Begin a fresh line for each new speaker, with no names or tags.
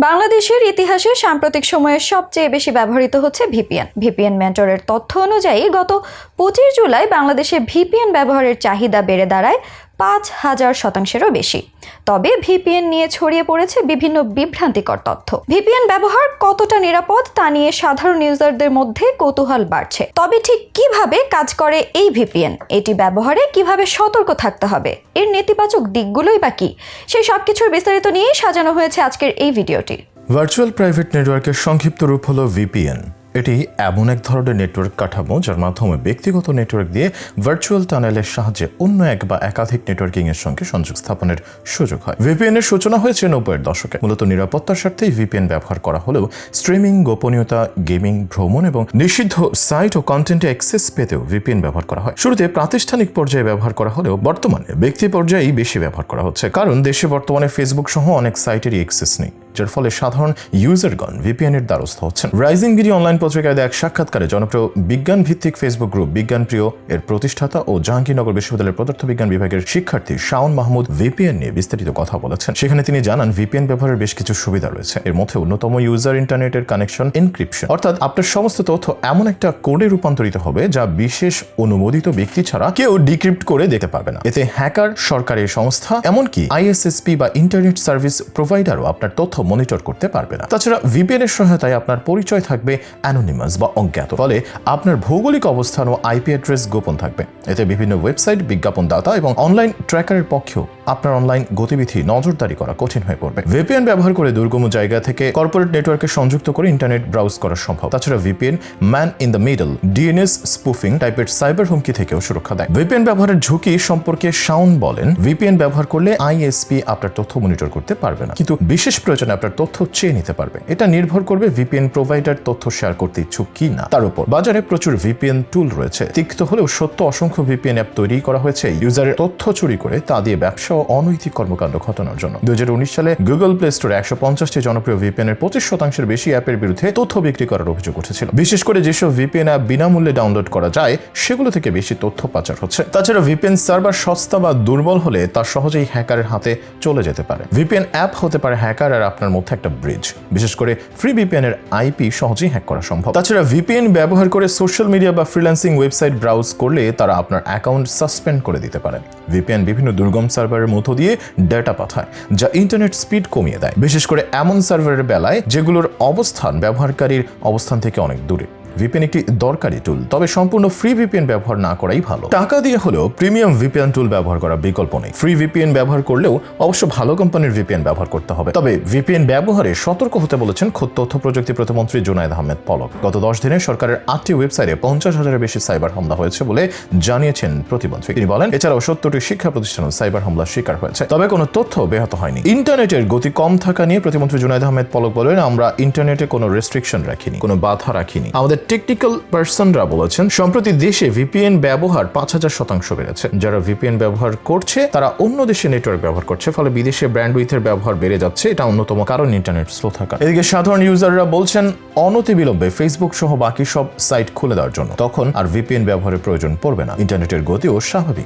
বাংলাদেশের ইতিহাসে সাম্প্রতিক সময়ে সবচেয়ে বেশি ব্যবহৃত হচ্ছে ভিপিএন। ভিপিএন মেন্টরের তথ্য অনুযায়ী গত পঁচিশ জুলাই বাংলাদেশে ভিপিএন ব্যবহারের চাহিদা বেড়ে দাঁড়ায় পাঁচ হাজার শতাংশেরও বেশি। তবে ভিপিএন নিয়ে ছড়িয়ে পড়েছে বিভিন্ন বিভ্রান্তিকর তথ্য। ভিপিএন ব্যবহার কতটা নিরাপদ তা নিয়ে সাধারণ ইউজারদের মধ্যে কৌতূহল বাড়ছে। তবে ঠিক কীভাবে কাজ করে এই ভিপিএন? এটি ব্যবহারে কীভাবে সতর্ক থাকতে হবে? এর নেতিবাচক দিকগুলোই বা কি? সেই সব কিছুর বিস্তারিত নিয়েই সাজানো হয়েছে আজকের এই ভিডিওটি।
ভার্চুয়াল প্রাইভেট নেটওয়ার্কের সংক্ষিপ্ত রূপ হলো ভিপিএন। এটি এমন এক ধরনের নেটওয়ার্ক কাঠামো যার মাধ্যমে ব্যক্তিগত নেটওয়ার্ক দিয়ে ভার্চুয়াল টানেলের সাহায্যে অন্য এক বা একাধিক নেটওয়ার্কিং এর সঙ্গে সংযোগ স্থাপনের সুযোগ হয়। ভিপিএন এর সূচনা হয়েছে নব্বইয়ের দশকে। মূলত নিরাপত্তার স্বার্থেই ভিপিএন ব্যবহার করা হলেও স্ট্রিমিং গোপনীয়তা গেমিং ভ্রমণ এবং নিষিদ্ধ সাইট ও কন্টেন্টে অ্যাক্সেস পেতেও ভিপিএন ব্যবহার করা হয়। শুরুতে প্রাতিষ্ঠানিক পর্যায়ে ব্যবহার করা হলেও বর্তমানে ব্যক্তি পর্যায়েই বেশি ব্যবহার করা হচ্ছে। কারণ দেশে বর্তমানে ফেসবুক সহ অনেক সাইটেরই অ্যাক্সেস নেই। যার ফলে সাধারণ ইউজারগণ ভিপিএন এর দ্বারস্থ হচ্ছেন। রাইজিং গিরি অনলাইন পত্রিকায় এক সাক্ষাৎকারে জনপ্রিয় বিজ্ঞান ভিত্তিক ফেসবুক গ্রুপ বিজ্ঞান প্রিয় এর প্রতিষ্ঠাতা ও জাহাঙ্গীরনগর বিশ্ববিদ্যালয়ের পদার্থবিজ্ঞান বিভাগের শিক্ষার্থী শাওন মাহমুদ ভিপিএন নিয়ে বিস্তারিত কথা বলেছেন। সেখানে তিনি জানান, ভিপিএন ব্যবহারের বেশ কিছু সুবিধা রয়েছে। এর মধ্যে অন্যতম ইউজার ইন্টারনেটের কানেকশন, এনক্রিপশন, অর্থাৎ আপনার সমস্ত তথ্য এমন একটা কোডে রূপান্তরিত হবে যা বিশেষ অনুমোদিত ব্যক্তি ছাড়া কেউ ডিক্রিপ্ট করে দেখতে পারবে না। এতে হ্যাকার, সরকারি সংস্থা, এমনকি আইএসএসপি বা ইন্টারনেট সার্ভিস প্রোভাইডারও আপনার তথ্য মনিটর করতে পারবে না। তাছাড়া ভিপিএন এর সহায়তায় আপনার পরিচয় থাকবে অ্যানোনিমাস বা অজ্ঞাত। ফলে আপনার ভৌগোলিক অবস্থান ও আইপি অ্যাড্রেস গোপন থাকবে। এতে বিভিন্ন ওয়েবসাইট বিজ্ঞাপনদাতা এবং অনলাইন ট্র্যাকারের পক্ষেও আপনার অনলাইন গতিবিধি নজরদারি করা কঠিন হয়ে পড়বে। ভিপিএন ব্যবহার করে দুর্গম জায়গা থেকে কর্পোরেট নেটওয়ার্কে সংযুক্ত করে ইন্টারনেট ব্রাউজ করা সম্ভব। তাছাড়া VPN man in the middle DNS spoofing টাইপের সাইবার হুমকি থেকেও সুরক্ষা দেয়। ভিপিএন ব্যবহারের ঝুঁকি সম্পর্কে শাউন বলেন ভিপিএন ব্যবহার করলে আইএসপি আপনার তথ্য মনিটর করতে পারবে না। কিন্তু বিশেষ প্রয়োজনে আপনার তথ্য চেয়ে নিতে পারবে। এটা নির্ভর করবে ভিপিএন প্রোভাইডার তথ্য শেয়ার করতে ইচ্ছুক কি না তার উপর বাজারে প্রচুর ভিপিএন টুল রয়েছে। তিক্ত হলেও সত্য অসংখ্য ভিপিএন অ্যাপ তৈরি করা হয়েছে। ইউজারের তথ্য চুরি করে তা দিয়ে ব্যবসা অনৈতিক কর্মকাণ্ড ঘটানোর জন্য। দুই সালে গুগল প্লে স্টোরে একশো পঞ্চাশটি জনপ্রিয় ভিপিএন এর পঁচিশ শতাংশের বেশি অ্যাপের বিরুদ্ধে তথ্য বিক্রি করার অভিযোগ উঠেছিল। বিশেষ করে যেসব ভিপিএন অ্যাপ বিনামূল্যে ডাউনলোড করা যায়, সেগুলো থেকে বেশি তথ্য পাচার হচ্ছে। তাছাড়া ভিপিএন সার্ভার সস্তা বা দুর্বল হলে তা সহজেই হ্যাকারের হাতে চলে যেতে পারে। ভিপিএন অ্যাপ হতে পারে হ্যাকার আর আপনার মধ্যে একটা ব্রিজ বিশেষ করে ফ্রি ভিপিএন এর আইপি সহজেই হ্যাক করা সম্ভব। তাছাড়া ভিপিএন ব্যবহার করে সোশ্যাল মিডিয়া বা ফ্রিল্যান্সিং ওয়েবসাইট ব্রাউজ করলে তারা আপনার অ্যাকাউন্ট সাসপেন্ড করে দিতে পারে ভিপিএন বিভিন্ন দুর্গম সার্ভারের মধ্য দিয়ে ডেটা পাঠায়, যা ইন্টারনেট স্পিড কমিয়ে দেয়। বিশেষ করে এমন সার্ভারের বেলায় যেগুলোর অবস্থান ব্যবহারকারীর অবস্থান থেকে অনেক দূরে। ভিপিএন একটি দরকারি টুল তবে সম্পূর্ণ ফ্রি ভিপিএন ব্যবহার না করাই ভালো। টাকা দিয়ে হলেও প্রিমিয়াম ভিপিএন টুল ব্যবহার করা বিকল্প নেই। ফ্রি ভিপিএন ব্যবহার করলেও অবশ্য ভালো কোম্পানির ভিপিএন ব্যবহার করতে হবে। তবে ভিপিএন ব্যবহারে সতর্ক হতে বলেছেন খোদ তথ্য প্রযুক্তি প্রতিমন্ত্রী জুনায়দ আহমেদ পলক। গত দশ দিনে সরকারের আটটি ওয়েবসাইটে পঞ্চাশ হাজারের বেশি সাইবার হামলা হয়েছে বলে জানিয়েছেন প্রতিমন্ত্রী। তিনি বলেন, এছাড়াও সত্তরটি শিক্ষা প্রতিষ্ঠান সাইবার হামলার শিকার হয়েছে। তবে কোনো তথ্য ব্যাহত হয়নি। ইন্টারনেটের গতি কম থাকা নিয়ে প্রতিমন্ত্রী জুনায়দ আহমেদ পলক বলেন, আমরা ইন্টারনেটে কোনো রেস্ট্রিকশন রাখিনি, কোনো বাধা রাখিনি। আমাদের টেকনিক্যাল পার্সনরা বলেছেন, সম্প্রতি দেশে ভিপিএন ব্যবহার পাঁচ হাজার শতাংশ বেড়েছে। যারা ভিপিএন ব্যবহার করছে, তারা অন্য দেশে নেটওয়ার্ক ব্যবহার করছে, ফলে বিদেশে ব্র্যান্ড উইথের ব্যবহার বেড়ে যাচ্ছে। এটা অন্যতম কারণ ইন্টারনেট স্লো থাকা এদিকে সাধারণ ইউজাররা বলছেন, অনতিবিলম্বে ফেসবুক সহ বাকি সব সাইট খুলে দেওয়ার জন্য। তখন আর ভিপিএন ব্যবহারের প্রয়োজন পড়বে না। ইন্টারনেটের গতিও স্বাভাবিক।